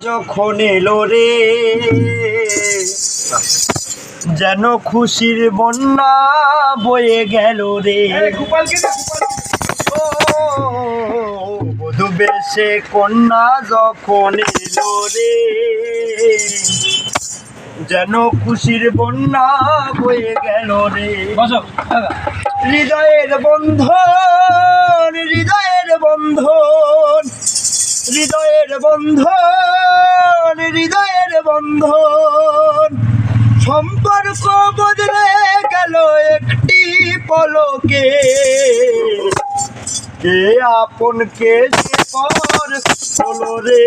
যখন এলো রে যেন খুশির বন্যা বয়ে গেল রে। বধু বেশে কন্যা যখন এলো রে যেন খুশির বন্যা বয়ে গেল রে। হৃদয়ের বন্ধন হৃদয়ের বন্ধন হৃদয়ের বন্ধন। বন্ধন। সম্পর্ক বদলে গেল একটি পলকে। কে আপন, কে পর হলো রে?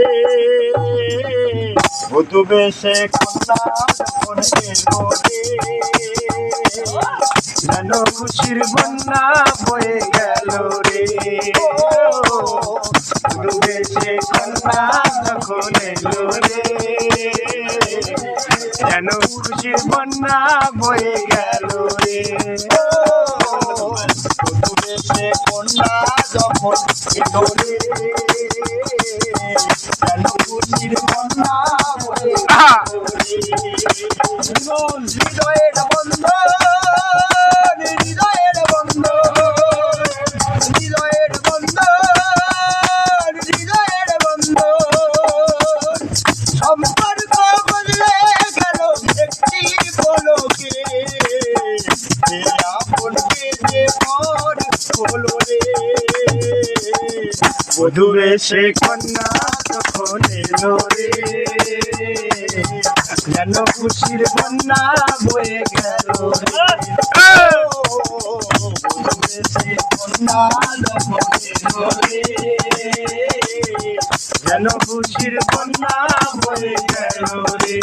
কন্যা রে? যেন খুশির বন্যা বয়ে গেল রে। ডুবে সে কন্যা যখন এলো রে? যেন খুশির বন্যা বয়ে গেল রে। সে কন্যা যখন এলো যেন খুশির বন্যা বয়ে গেল রে হৃদয়ের বন্ধন। বধু সে কন্যা তখন এলো রে। যেন খুশির বন্যা বয়ে গেল যেন খুশির বন্যা বয়ে গেল রে।